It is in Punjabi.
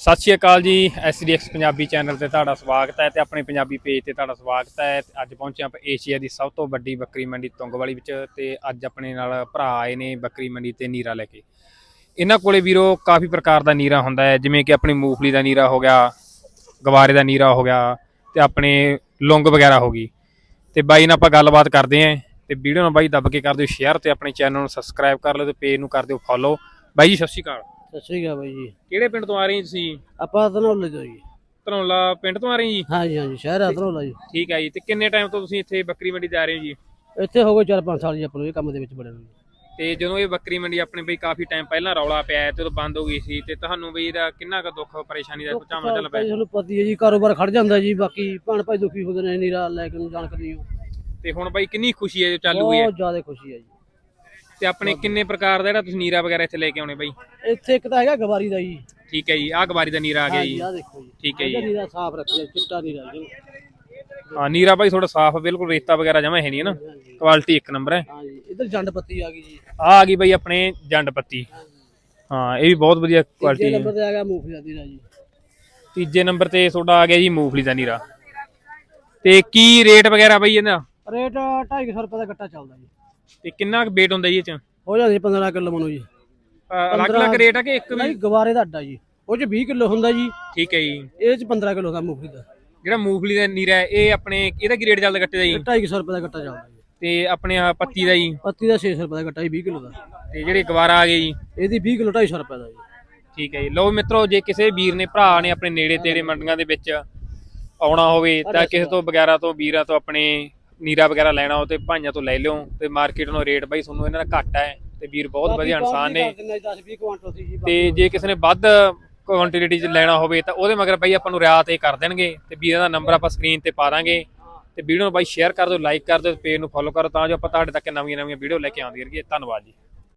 ਸਤਿ ਸ਼੍ਰੀ ਅਕਾਲ ਜੀ ਐਸਡੀਐਕਸ ਪੰਜਾਬੀ ਚੈਨਲ ਤੇ ਤੁਹਾਡਾ ਸਵਾਗਤ ਹੈ ਤੇ ਆਪਣੇ ਪੰਜਾਬੀ ਪੇਜ ਤੇ ਤੁਹਾਡਾ ਸਵਾਗਤ ਹੈ। ਅੱਜ ਪਹੁੰਚੇ ਆਪਾਂ ਏਸ਼ੀਆ ਦੀ ਸਭ ਤੋਂ ਵੱਡੀ ਬੱਕਰੀ ਮੰਡੀ ਤੁੰਗਵਾਲੀ ਵਿੱਚ ਤੇ ਅੱਜ ਆਪਣੇ ਨਾਲ ਭਰਾ ਆਏ ਨੇ ਬੱਕਰੀ ਮੰਡੀ ਤੇ ਨੀਰਾ ਲੈ ਕੇ। ਇਹਨਾਂ ਕੋਲੇ ਵੀਰੋ ਕਾਫੀ ਪ੍ਰਕਾਰ ਦਾ ਨੀਰਾ ਹੁੰਦਾ ਹੈ, ਜਿਵੇਂ ਕਿ ਆਪਣੀ ਮੂੰਗਫਲੀ ਦਾ ਨੀਰਾ ਹੋ ਗਿਆ, ਗਵਾਰੇ ਦਾ ਨੀਰਾ ਹੋ ਗਿਆ ਤੇ ਆਪਣੇ ਲੌਂਗ ਵਗੈਰਾ ਹੋ ਗਈ। ਤੇ ਬਾਈ ਨਾਲ ਆਪਾਂ ਗੱਲਬਾਤ ਕਰਦੇ ਆਂ ਤੇ ਵੀਡੀਓ ਨੂੰ ਬਾਈ ਦੱਬ ਕੇ ਕਰ ਦਿਓ ਸ਼ੇਅਰ ਤੇ ਆਪਣੇ ਚੈਨਲ ਨੂੰ ਸਬਸਕ੍ਰਾਈਬ ਕਰ ਲਓ ਤੇ ਪੇਜ ਨੂੰ ਕਰ ਦਿਓ ਫੋਲੋ। ਬਾਈ ਜੀ, ਸਤਿ ਸ਼੍ਰੀ ਅਕਾਲ। ਸਤਿ ਸ਼੍ਰੀ ਅਕਾਲ ਬਾਈ ਜੀ। ਕਿਹੜੇ ਪਿੰਡ ਤੋਂ ਆ ਰਹੇ ਜੀ ਤੁਸੀਂ? ਆਪਾਂ ਧਨੌਲੇ ਤੋਂ ਜੀ। ਧਨੌਲਾ ਪਿੰਡ ਤੋਂ ਆ ਰਹੇ ਜੀ? ਹਾਂਜੀ ਹਾਂਜੀ ਸ਼ਹਿਰ ਆ ਧਨੌਲਾ ਜੀ। ਠੀਕ ਹੈ ਜੀ ਤੇ ਕਿੰਨੇ ਟਾਈਮ ਤੋਂ ਤੁਸੀਂ ਇੱਥੇ ਬੱਕਰੀ ਮੰਡੀ ਜਾ ਰਹੇ ਹੋ ਜੀ? ਇੱਥੇ ਹੋ ਗਏ 4-5 ਸਾਲ ਜੀ ਆਪਾਂ ਨੂੰ ਇਹ ਕੰਮ ਦੇ ਵਿੱਚ ਬੜੇ ਨੂੰ। ਤੇ ਜਦੋਂ ਇਹ ਬੱਕਰੀ ਮੰਡੀ ਆਪਣੇ ਬਈ ਕਾਫੀ ਟਾਈਮ ਪਹਿਲਾਂ ਰੌਲਾ ਪਿਆ ਹੈ ਤੇ ਉਦੋਂ ਬੰਦ ਹੋ ਗਈ ਸੀ ਤੇ ਤੁਹਾਨੂੰ ਬਈ ਇਹਦਾ ਕਿੰਨਾ ਕੁ ਦੁੱਖ ਪਰੇਸ਼ਾਨੀ ਦਾ ਪਹੁੰਚਾਵਾ ਚੱਲ ਪਿਆ? ਤੁਹਾਨੂੰ ਪਤਾ ਹੀ ਹੈ ਜੀ ਕਾਰੋਬਾਰ ਖੜ ਜਾਂਦਾ ਜੀ ਬਾਕੀ ਭੈਣ ਭਾਈ ਦੁਖੀ ਹੁੰਦੇ ਨੇ ਨੀਰਾ ਲੈ ਕੇ ਨੂੰ ਜਾਣ ਕਰੀ ਤੇ ਹੁਣ ਬਾਈ ਕਿੰਨੀ ਖੁਸ਼ੀ ਹੈ ਜੋ ਚਾਲੂ ਹੋਈ ਹੈ? ਬਹੁਤ ਜ਼ਿਆਦਾ ਖੁਸ਼ੀ ਹੈ ਜੀ। ਤੇ ਆਪਣੇ ਕਿੰਨੇ ਪ੍ਰਕਾਰ ਦਾ ਜਿਹੜਾ ਤੁਸੀਂ ਨੀਰਾ ਵਗੈਰਾ ਇੱਥੇ ਲੈ ਕੇ ਆਉਣੇ ਬਾਈ? ਇੱਥੇ ਇੱਕ ਤਾਂ ਹੈਗਾ ਗਵਾਰੀ ਦਾ ਜੀ। ਠੀਕ ਹੈ ਜੀ ਆਹ ਗਵਾਰੀ ਦਾ ਨੀਰਾ ਆ ਗਿਆ ਜੀ। ਆ ਦੇਖੋ ਜੀ। ਠੀਕ ਹੈ ਜੀ। ਇਹਦਾ ਨੀਰਾ ਸਾਫ਼ ਰੱਖਿਆ ਚਿੱਟਾ ਨੀਰਾ ਜੀ। ਹਾਂ ਨੀਰਾ ਬਾਈ ਥੋੜਾ ਸਾਫ਼ ਬਿਲਕੁਲ ਰੇਤਾ ਵਗੈਰਾ ਜਮਾ ਹੈ ਨਹੀਂ ਹੈ ਨਾ? ਹਾਂਜੀ। ਕੁਆਲਿਟੀ ਇੱਕ ਨੰਬਰ ਹੈ। ਹਾਂਜੀ ਇੱਧਰ ਜੰਡ ਪੱਤੀ ਆ ਗਈ ਜੀ। ਆ ਆ ਗਈ ਬਾਈ ਆਪਣੇ ਜੰਡ ਪੱਤੀ। ਹਾਂ ਇਹ ਵੀ ਬਹੁਤ ਵਧੀਆ ਤੀਜੇ ਕੁਆਲਿਟੀ ਹੈ ਨੰਬਰ ਤੇ ਆ ਗਿਆ ਮੂੰਗਫਲੀ ਦਾ ਨੀਰਾ ਜੀ। ਤੀਜੇ ਨੰਬਰ ਤੇ ਤੁਹਾਡਾ ਆ ਗਿਆ ਜੀ ਮੂੰਗਫਲੀ ਦਾ ਨੀਰਾ। ਤੇ ਕੀ ਰੇਟ ਵਗੈਰਾ ਬਈ ਇਹਦਾ? ਰੇਟ 250 ਰੁਪਏ ਦਾ ਗੱਟਾ ਚੱਲਦਾ ਜੀ। ਤੇ ਕਿੰਨਾ ਕੁ weight ਹੁੰਦਾ ਜੀ ਇਹ ਚ? ਹੋ ਜਾਂਦੀ 15 ਕਿਲੋ ਮਨੋ ਜੀ। ਅਲੱਗ ਅਲੱਗ ਰੇਟ ਆ ਕਿ ਇੱਕ ਵੀ? ਨਹੀਂ ਗਵਾਰੇ ਦਾ ਅੱਡਾ ਜੀ। ਉਹ ਚ 20 ਕਿਲੋ ਹੁੰਦਾ ਜੀ। ਠੀਕ ਹੈ ਜੀ। ਇਹ ਚ 15 ਕਿਲੋ ਦਾ ਮੂੰਗਫਲੀ ਦਾ। ਜਿਹੜਾ ਮੂੰਗਫਲੀ ਦਾ ਨੀਰਾ ਹੈ ਇਹ ਆਪਣੇ ਇਹਦਾ ਕੀ ਰੇਟ ਚੱਲਦਾ ਗੱਟੇ ਦਾ ਜੀ? 250 ਰੁਪਏ ਦਾ ਗੱਟਾ ਚੱਲਦਾ ਜੀ। ਤੇ ਆਪਣੇ ਆਹ ਪੱਤੀ ਦਾ ਜੀ? ਪੱਤੀ ਦਾ 600 ਰੁਪਏ ਦਾ ਗੱਟਾ ਜੀ 20 ਕਿਲੋ ਦਾ। ਤੇ ਜਿਹੜੇ ਗਵਾਰਾ ਆ ਗਏ ਜੀ? ਇਹਦੀ 20 ਕਿਲੋ 250 ਰੁਪਏ ਦਾ ਜੀ। ਠੀਕ ਹੈ ਜੀ। ਲਓ ਮਿੱਤਰੋ ਜੇ ਕਿਸੇ ਵੀਰ ਨੇ ਭਰਾ ਨੇ ਆਪਣੇ ਨੇੜੇ ਤੇੜੇ ਮੰਡੀਆਂ ਦੇ ਵਿੱਚ ਆਉਣਾ ਹੋਵੇ ਤਾਂ ਕਿਸੇ ਤੋਂ ਵਗੈਰਾ ਤੋਂ ਵੀਰਾਂ ਤੋਂ ਆਪਣੇ ਨੀਰਾ ਵਗੈਰਾ ਲੈਣਾ ਹੋ ਤੇ ਭਾਈਆਂ ਤੋਂ ਲੈ ਲਿਓ ਤੇ ਮਾਰਕੀਟ ਨੂੰ ਰੇਟ ਬਾਈ ਤੁਹਾਨੂੰ ਇਹਨਾਂ ਦਾ ਘੱਟ ਹੈ ਤੇ ਵੀਰ ਬਹੁਤ ਵਧੀਆ ਇਨਸਾਨ ਨੇ। 10 20 ਕੁਆਂਟਲ ਸੀ ਜੀ ਤੇ ਜੇ ਕਿਸੇ ਨੇ ਵੱਧ ਕੁਆਂਟੀਟੀ ਚ ਲੈਣਾ ਹੋਵੇ ਤਾਂ ਉਹਦੇ ਮਗਰ ਬਾਈ ਆਪਾਂ ਨੂੰ ਰਿਆਤ ਇਹ ਕਰ ਦੇਣਗੇ ਤੇ ਵੀਰਾਂ ਦਾ ਨੰਬਰ ਆਪਾਂ ਸਕਰੀਨ ਤੇ ਪਾ ਦਾਂਗੇ। ਤੇ ਵੀਡੀਓ ਨੂੰ ਬਾਈ ਸ਼ੇਅਰ ਕਰ ਦਿਓ ਲਾਈਕ ਕਰ ਦਿਓ ਪੇਜ ਨੂੰ ਫੋਲੋ ਕਰੋ ਤਾਂ ਜੋ ਆਪਾਂ ਤੁਹਾਡੇ ਤੱਕ ਨਵੀਆਂ ਨਵੀਆਂ ਵੀਡੀਓ ਲੈ ਕੇ ਆਉਂਦੀ ਰਹੀਏ। ਧੰਨਵਾਦ ਜੀ।